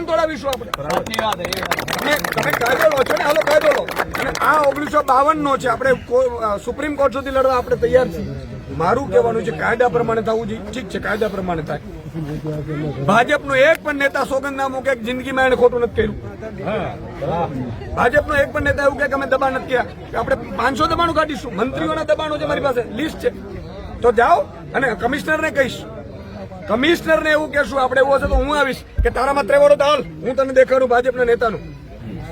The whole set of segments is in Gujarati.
મકાન તોડાવીશું આપણે. તમે કાયદો લો છો ને હાલો કાયદો લો અને આ ઓગણીસો બાવન નો છે આપણે સુપ્રીમ કોર્ટ સુધી લડવા આપણે તૈયાર છીએ. મારું કહેવાનું છે કાયદા પ્રમાણે થવું જોઈએ. ઠીક છે કાયદા પ્રમાણે થાય. ભાજપનો એક પણ નેતા સોગંદ ના કે જિંદગીમાં એને ખોટું નથી કર્યું. ભાજપનો એક પણ નેતા એવું કે અમે દબાણ નથી કર્યા. આપણે પાંચસો દબાણો કાઢીશું. મંત્રીઓના દબાણો છે મારી પાસે. લિસ્ટ છે. તો જાઓ અને કમિશનરને કહીશ. કમિશનરને એવું કહેશું, આપણે એવું હશે તો હું આવીશ કે તારામાં ત્રેવડો તાલ હું તને દેખાડું ભાજપના નેતાનું.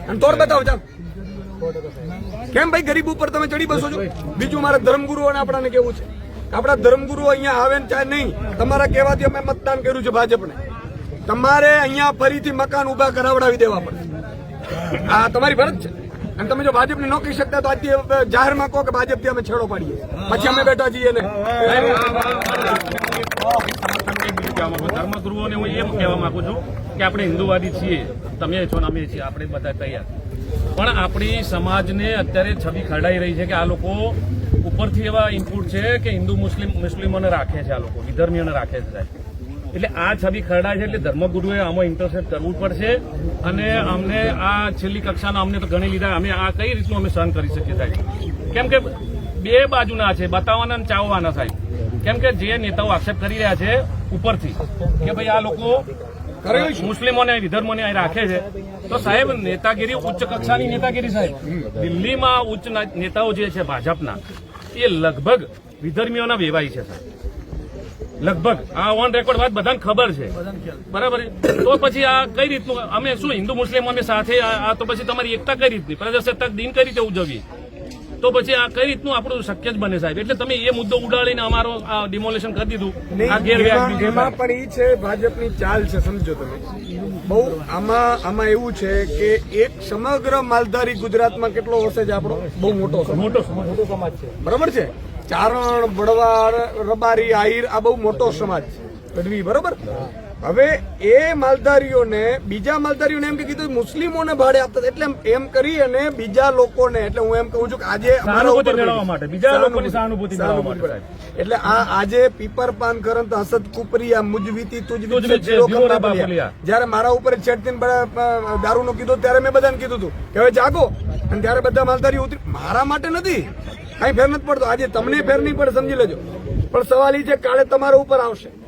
અને તોડ બતાવ, ચાલ. કેમ ભાઈ, ગરીબ ઉપર તમે ચડી બસો છો? બીજું મારા ધર્મગુરુઓને આપણાને કેવું છે? આપણા ધર્મગુરુઓ અહીંયા આવે ને ચાહે નહીં, તમારા કહેવાથી અમે મતદાન કર્યું છે ભાજપને. તમારે અહીંયા ફરીથી મકાન ઊભા કરાવડાવી દેવા પડે. આ તમારી ફરજ છે. અને તમે જો ભાજપને ન કહી શકતા તો આજથી જાહેરમાં કહો કે ભાજપથી અમે છેડો પાડીએ. પછી અમે બેઠા છીએ ને. ધર્મગુરુઓને હું એમ કહેવા માંગુ છું કે આપણે હિન્દુવાદી છીએ. તમે છો ને અમે છીએ. આપણે બધા તૈયાર. પણ આપણી સમાજને અત્યારે છબી ખરડાઈ રહી છે કે આ લોકો ઉપરથી એવા ઇનપુટ છે કે હિન્દુ, મુસ્લિમ, મુસ્લિમોને રાખે છે આ લોકો. વિધર્મીઓને રાખે છે. એટલે આ છબી ખરડાય છે એટલે ધર્મગુરુએ આમાં ઇન્ટરસેપ્ટ કરવું પડશે અને અમને આ છેલ્લી કક્ષાના અમને તો ગણી લીધા. અમે આ કઈ રીતનું અમે સહન કરી શકીએ સાહેબ? કેમ કે બે બાજુના છે. બતાવવાના અને ચાવવાના સાહેબ. કેમ કે જે નેતાઓ આક્ષેપ કરી રહ્યા છે ઉપરથી કે ભાઈ આ લોકો મુસ્લિમોને વિધર્મોને અહીં રાખે છે. તો સાહેબ, નેતાગીરી, ઉચ્ચ કક્ષાની નેતાગીરી સાહેબ, દિલ્હીમાં ઉચ્ચ નેતાઓ જે છે ભાજપના, એ લગભગ વિધર્મીઓના વેવાય છે, સાહેબ. લગભગ. આ ઓન રેકોર્ડ વાત બધાને ખબર છે. બરાબર તો પછી આ કઈ રીતનું, અમે શું, હિન્દુ મુસ્લિમ, અમે સાથે આ તો પછી તમારી એકતા કઈ રીતની? પ્રજાસત્તાક દિન કઈ રીતે ઉજવીએ? તો પછી આ કઈ રીતનું આપણું શક્ય જ બને સાહેબ? એટલે તમે એ મુદ્દો ઉડાડીને અમારો આ ડિમોલેશન કરી દીધું. આ એમાં ગેરવ્યાજબી છે એમાં પણ એ છે ભાજપની ચાલ છે સમજો તમે. બહુ આમાં આમાં એવું છે કે એક સમગ્ર માલધારી ગુજરાતમાં કેટલો હશે છે આપણો? બહુ મોટો મોટો મોટો સમાજ છે. બરાબર છે? ચારણ બળવાર રબારી આહિર આ બહુ મોટો સમાજ છે. ગઢવી બરોબર? હવે એ માલધારીઓને બીજા માલધારીઓને એમ કે કીધું મુસ્લિમોને ભાડે આપતા હતા. એટલે એમ- કરી અને બીજા લોકોને એટલે હું એમ કહું છું કે આજે સહાનુભૂતિ મેળવવા માટે, બીજા લોકોની સહાનુભૂતિ મેળવવા માટે, મેળવવા એટલે આ આજે પીપર પાન કરંત હસદ કુપરિયા મુજવીતી તુજવી. જ્યારે મારા ઉપર છેડતી દારૂ નું કીધું ત્યારે મેં બધાને કીધું હતું કે હવે જાગો. અને ત્યારે બધા માલધારી ઉતરી મારા માટે નથી. કઈ ફેર નથી પડતો. આજે તમને ફેર નહીં પડે સમજી લેજો. પણ સવાલ એ છે કાલે તમારા ઉપર આવશે.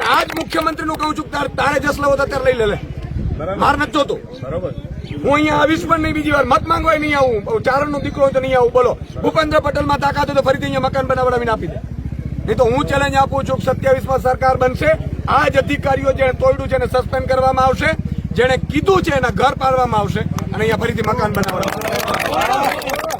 અને આજ મુખ્યમંત્રીનું કહું છું તારે તારે જસ લેવો તો ત્યારે લઈ લે માર નથી જોતો. બરાબર. હું અહીંયા આવીશ પણ નહીં બીજી વાર મત માંગવા નહીં આવું. ચારણ નો દીકરો તો નહીં આવું. બોલો. ભૂપેન્દ્ર પટેલમાં તાકાત તો ફરીથી અહીંયા મકાન બનાવડાવીને આપી દે. નહીં તો હું ચેલેન્જ આપું છું સત્યાવીસમાં સરકાર બનશે. આ જ અધિકારીઓ જેને તોડ્યું છે એને સસ્પેન્ડ કરવામાં આવશે. જેને કીધું છે એના ઘર પાડવામાં આવશે. અને અહીંયા ફરીથી મકાન બનાવવામાં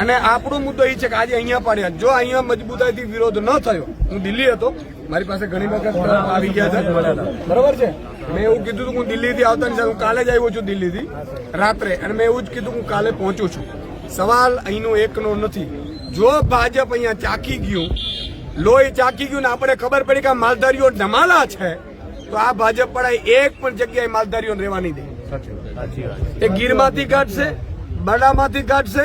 અને આપણો મુદ્દો એ છે કે આજે અહીંયા પાડ્યા. જો અહીંયા મજબૂતાઈથી વિરોધ ન થયો હું દિલ્હી હતો મારી પાસે ઘણી વખત આવી ગયા છે બરોબર છે? મેં એવું કીધું હું દિલ્હીથી આવતા નથી. હું કાલે જ આવ્યો છું દિલ્હીથી રાત્રે. અને મેં એવું જ કીધું હું કાલે પહોંચું છું. સવાલ અહીંનો એકનો નથી. જો ભાજપ અહીંયા ચાકી ગયું લોહી ચાકી ગયું ને આપણે ખબર પડી કે આ માલધારીઓ ધમાલા છે તો આ ભાજપ પડાય એક પણ જગ્યાએ માલધારીઓ રહેવા નહીં દે. એ ગીરમાંથી કાઢશે બરડામાંથી કાઢશે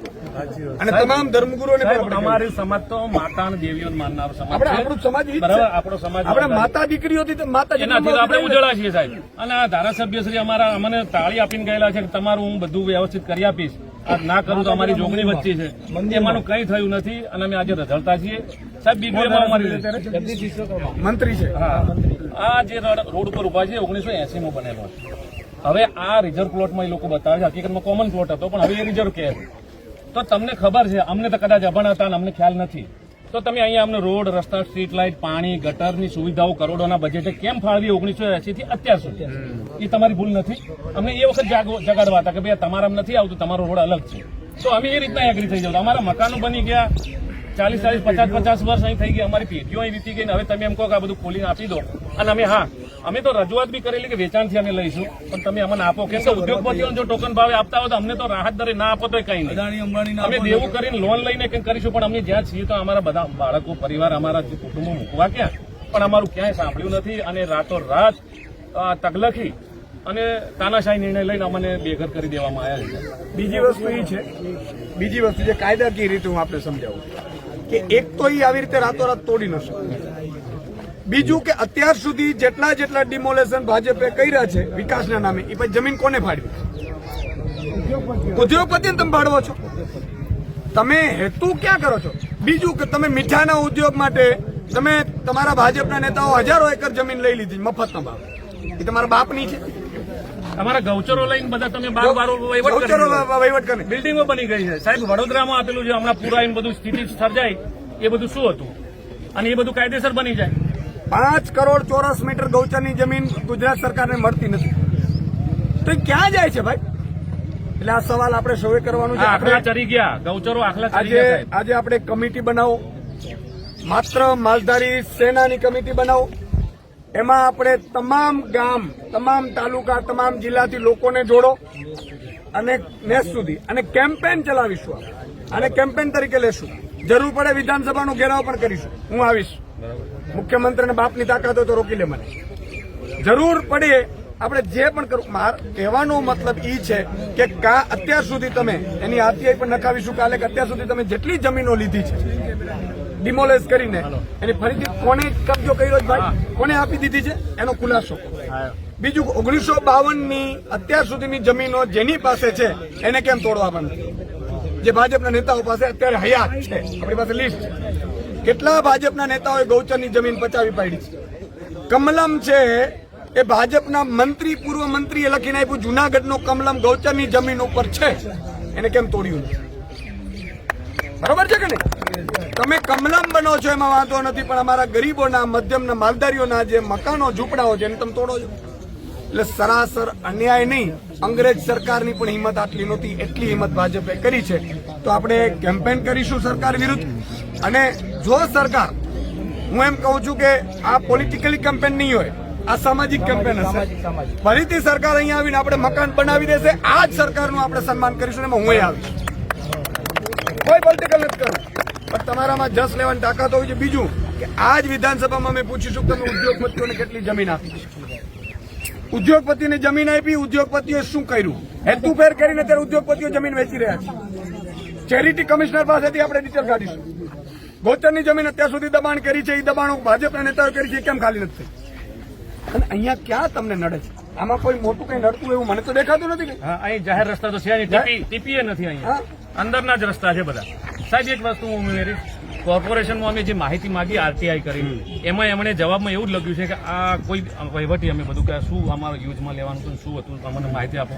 અને તમામ ધર્મગુરુઓને અમારી સમાજ તો માતા દેવીઓ માનનાર સમાજ આપણે છે. સમાજ બરાબર? આપણો સમાજ આપણે માતા દીકરીઓથી માતા એનાથી આપણે ઉજળા છીએ સાહેબ. અને આ ધારાસભ્ય શ્રી અમારા અમને તાળી આપીને ગયેલા છે કે તમારું હું બધું વ્યવસ્થિત કરી આપીશ. ના કરું તો અમારી જોગણી વચ્ચે છે. એમાંનું કંઈ થયું નથી અને અમે આજે રઝળતા છીએ. સાહેબ બીજું અમારી મંત્રી છે. હા. આ જે રોડ રોડ ઉપર ઊભા છે ઓગણીસો એસી માં બનેલો હવે આ રિઝર્વ પ્લોટમાં એ લોકો બતાવે છે. હકીકતમાં કોમન પ્લોટ હતો પણ હવે એ રિઝર્વ કહે છે. તો તમને ખબર છે અમને તો કદાચ અભણ હતા અને અમને ખ્યાલ નથી. તો તમે અહીંયા અમને રોડ રસ્તા સ્ટ્રીટ લાઇટ પાણી ગટરની સુવિધાઓ કરોડોના બજેટે કેમ ફાળવી ઓગણીસો એસી થી અત્યાર સુધી? એ તમારી ભૂલ નથી. અમને એ વખત જાગો- જગાડવા હતા કે ભાઈ તમારા નથી આવતું તમારો રોડ અલગ છે. તો અમે એ રીતના એગ્રી થઈ જાવ અમારા મકાનો બની ગયા ચાલીસ ચાલીસ પચાસ પચાસ વર્ષ અહીં થઈ ગઈ અમારી પેઢીઓ અહીં વીતી ગઈ હવે તમે એમ કહો કે આ બધું ખોલીને આપી દો. અને અમે હા અમે તો રજૂઆત બી કરેલી કે વેચાણથી અમે લઈશું. પણ તમે અમને આપો. કેમ કે ઉદ્યોગપતિઓને જો ટોકન ભાવે આપતા હોય તો અમને તો રાહત દરે ના આપો તો કઈ નહીં. અમે દેવું કરીને લોન લઈને કંઈક કરીશું પણ અમે જ્યાં છીએ તો અમારા બધા બાળકો પરિવાર અમારા કુટુંબો મૂકવા ક્યાં? પણ અમારું ક્યાંય સાંભળ્યું નથી અને રાતો રાત તગલખી અને તાનાશાહી નિર્ણય લઈને અમને બેઘર કરી દેવામાં આવ્યા છે. બીજી વસ્તુ એ છે બીજી વસ્તુ જે કાયદાકીય રીતે હું આપણે સમજાવું કે એક તો એ આવી રીતે રાતોરાત તોડી ન શકે. બીજું કે અત્યાર સુધી જેટલા જેટલા ડિમોલેશન ભાજપે કર્યા છે વિકાસના નામે એ પછી જમીન કોને ફાળવી ઉદ્યોગપતિને તમે ફાળવો છો. તમે હેતુ ક્યાં કરો છો? બીજું કે તમે મીઠાના ઉદ્યોગ માટે તમે તમારા ભાજપના નેતાઓ હજારો એકર જમીન લઈ લીધી મફતના ભાવ. એ તમારા બાપની છે. તમારા ગૌચરો લઈને બધા તમે બાર બાર વહીવટ કરી બિલ્ડિંગો બની ગઈ છે. સાહેબ વડોદરામાં આપેલું છે હમણાં પૂરા બધું સ્થિતિ સર્જાય એ બધું શું હતું? અને એ બધું કાયદેસર બની જાય. પાંચ કરોડ ચોરસ મીટર ગૌચરની જમીન ગુજરાત સરકારને મળતી નથી. તો એ ક્યાં જાય છે ભાઈ? એટલે આ સવાલ આપણે સૌએ કરવાનું છે. આખલા ચરી ગયા. ગૌચરો આખલા આજે આજે આપણે કમિટી બનાવો. માત્ર માલધારી સેનાની કમિટી બનાવો. એમાં આપણે તમામ ગામ તમામ તાલુકા તમામ જિલ્લાથી લોકોને જોડો અને નેસ સુધી અને કેમ્પેન ચલાવીશું આપણે. અને કેમ્પેન તરીકે લેશું. જરૂર પડે વિધાનસભાનો ઘેરાવ પણ કરીશું. હું આવીશ. મુખ્યમંત્રીને બાપની તાકાત હોય તો રોકી લે મને. જરૂર પડે આપણે જે પણ કરું, માર કહેવાનો મતલબ ઈ છે કે કા અત્યાર સુધી તમે એની આરટીઆઈ પણ નખાવીશું કાલે કે અત્યાર સુધી તમે જેટલી જમીનો લીધી છે ડિમોલેઝ કરીને, એની ફરીથી કોને કબજો કર્યો ભાઈ? કોને આપી દીધી છે? એનો ખુલાસો. બીજું ઓગણીસો બાવનની અત્યાર સુધીની જમીનો જેની પાસે છે, એને કેમ તોડવા પણ જે ભાજપના નેતાઓ પાસે અત્યારે હયાત છે. આપણી પાસે લિસ્ટ છે. કેટલા ભાજપના નેતાઓએ ગૌચરની જમીન પચાવી પાડી છે? કમલમ છે, એ ભાજપના મંત્રી, પૂર્વ મંત્રીએ લખીને આપ્યું, જુનાગઢનો કમલમ ગૌચરની જમીન ઉપર છે. એને કેમ તોડ્યું બરોબર છે કે નહીં? તમે કમલમ બનો છો, એમાં વાંધો નથી, પણ અમારા ગરીબોના, મધ્યમના માલધારીઓના જે મકાનો, ઝૂંપડાઓ છે, એને તમે તોડો છો. એટલે સરાસર અન્યાય નહીં. અંગ્રેજ સરકારની પણ હિંમત આટલી નહોતી, એટલી હિંમત ભાજપે કરી છે. તો આપણે કેમ્પેન કરીશું સરકાર વિરુદ્ધ? અને જો સરકાર હું એમ કહું છું કે આ પોલિટિકલી કેમ્પેન નહીં હોય આ સામાજિક કેમ્પેન હશે. ફરીથી સરકાર અહીંયા આવીને આપણે મકાન બનાવી દેશે આ જ સરકારનું આપણે સન્માન કરીશું એમાં હું આવીશ. કોઈ પોલિટિકલ નથી કરું પણ તમારામાં જસ લેવાની તાકાત હોવી છે બીજું કે આ જ વિધાનસભામાં અમે પૂછીશું કે તમે ઉદ્યોગપતિઓને કેટલી જમીન આપી ઉદ્યોગપતિને જમીન આપી ઉદ્યોગપતિઓએ શું કર્યું? હેતુફેર કરીને ત્યારે ઉદ્યોગપતિઓ જમીન વેચી રહ્યા છે. ચેરિટી કમિશનર પાસેથી આપણે ડિટેલ કાઢીશું. ગોચરની જમીન અત્યાર સુધી દબાણ કરી છે એ દબાણો ભાજપના નેતાઓ કરી છે કેમ ખાલી નથી અને અહીંયા ક્યાં તમને નડે છે? આમાં કોઈ મોટું કઈ નડતું એવું મને તો દેખાતું નથી અહીં જાહેર રસ્તા તો છે ટીપીએ નથી અહીંયા. અંદરના જ રસ્તા છે બધા. સાહેબ એક વસ્તુ હું ઉમેરીશ. કોર્પોરેશનમાં અમે જે માહિતી માગી આરટીઆઈ કરી. એમાં એમણે જવાબમાં એવું જ લખ્યું છે કે આ કોઈ વહીવટી અમે બધું કે શું અમારા યુઝમાં લેવાનું હતું શું હતું અમને માહિતી આપો.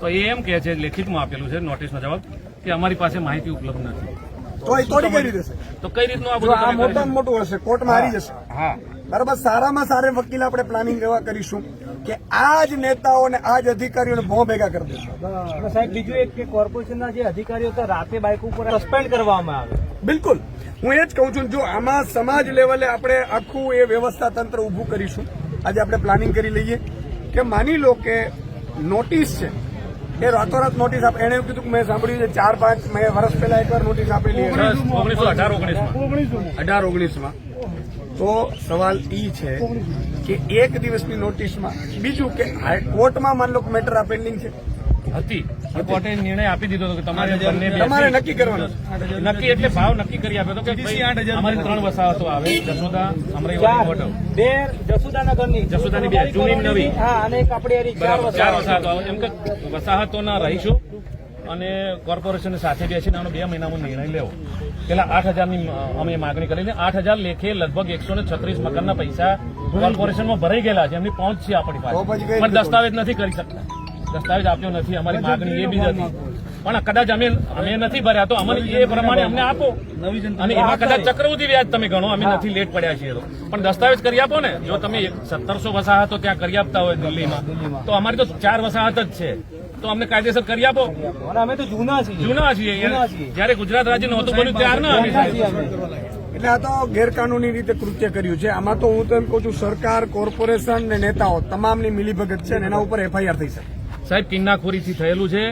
તો એ એમ કહે છે લેખિતમાં આપેલું છે નોટિસનો જવાબ કે અમારી પાસે માહિતી ઉપલબ્ધ નથી. તો એ તોડી કરી દેશે તો કઈ રીતનું આ જો બધું આ તમે મોટામાં મોટું હશે કોર્ટમાં હારી જશે. હા બરાબર સારામાં સારા વકીલ આપણે પ્લાનિંગ એવા કરીશું કે આ જ નેતાઓને આ જ અધિકારીઓને ભો ભેગા કરી દેશું. સાહેબ બીજું એક કે કોર્પોરેશનના જે અધિકારીઓ તો રાતે બાઇક ઉપર સસ્પેન્ડ કરવામાં આવે. બિલકુલ. હું એ જ કહું છું જો આમાં સમાજ લેવલે આપણે આખું એ વ્યવસ્થા તંત્ર ઊભું કરીશું. આજે આપણે પ્લાનિંગ કરી લઈએ કે માની લો કે નોટિસ છે એ રાતોરાત નોટિસ આપે એને એવું કીધું કે મેં સાંભળ્યું છે ચાર પાંચ મેં વર્ષ પહેલા એકવાર નોટિસ આપેલી ઓગણીસો અઢાર ઓગણીસમાં. અઢાર ઓગણીસમાં. તો સવાલ ઈ છે કે એક દિવસની નોટિસમાં બીજું કે હાઈકોર્ટમાં માન લો કે મેટર આ પેન્ડિંગ છે. હતી. કોર્ટે નિર્ણય આપી દીધો હતો કે તમારે બંને તમારે નક્કી કરવાનું. નક્કી એટલે ભાવ નક્કી કરી આપ્યો હતો કે અમારી ત્રણ વસાહતો આવે. જસોદા ચાર વોટવ બે જસુદાનગરની જસુદાની બે, જૂની નવી. હા અને એક આપણી ચાર. વસાહતો. આવે. એમ કે વસાહતોના રહીશો અને કોર્પોરેશન સાથે બેસીને આનો બે મહિનામાં નિર્ણય લેવો. પેલા આઠ હજારની અમે માગણી કરીને આઠ હજાર લેખે લગભગ એકસો ને છત્રીસ મકાનના પૈસા કોર્પોરેશનમાં ભરાઈ ગયેલા છે. એમની પહોંચ છે આપણી પાસે. પણ દસ્તાવેજ નથી કરી શકતા. દસ્તાવેજ આપ્યો નથી અમારી માગણી એ બી જ હતી પણ કદાચ અમે અમે નથી ભર્યા તો અમને એ પ્રમાણે અમને આપો. અને એમાં કદાચ ચક્રવૃદ્ધિ વ્યાજ તમે ગણો અમે નથી લેટ પડ્યા છીએ તો. પણ દસ્તાવેજ કરી આપો ને જો તમે સત્તરસો વસાહતો ત્યાં કરી આપતા હોય દિલ્હીમાં તો અમારી તો ચાર વસાહત જ છે. તો અમને કાયદેસર કરી આપો. અમે તો જૂના છીએ. જૂના છીએ જયારે ગુજરાત રાજ્ય નહોતું બન્યું ત્યારના અમે જૂના અમે. એટલે આ તો ગેરકાનૂની રીતે કૃત્ય કર્યું છે. આમાં તો હું તો એમ કહું છું સરકાર કોર્પોરેશન ને નેતાઓ તમામની મિલીભગત છે અને એના ઉપર એફઆઈઆર થઈ શકે. સાહેબ કિન્નાખોરીથી થયેલું છે.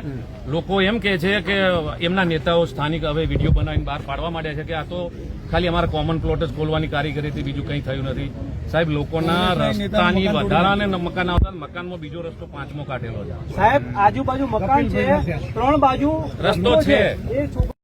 લોકો એમ કે છે કે એમના નેતાઓ સ્થાનિક હવે વીડિયો બનાવીને બહાર પાડવા માંડ્યા છે કે આ તો ખાલી અમારા કોમન પ્લોટ જ ખોલવાની કારીગરી હતી બીજું કંઈ થયું નથી. સાહેબ લોકોના રસ્તાની વધારાને મકાન આવતા મકાનમાં બીજો રસ્તો પાંચમો કાઢેલો છે. સાહેબ આજુબાજુ મકાન છે ત્રણ બાજુ રસ્તો છે.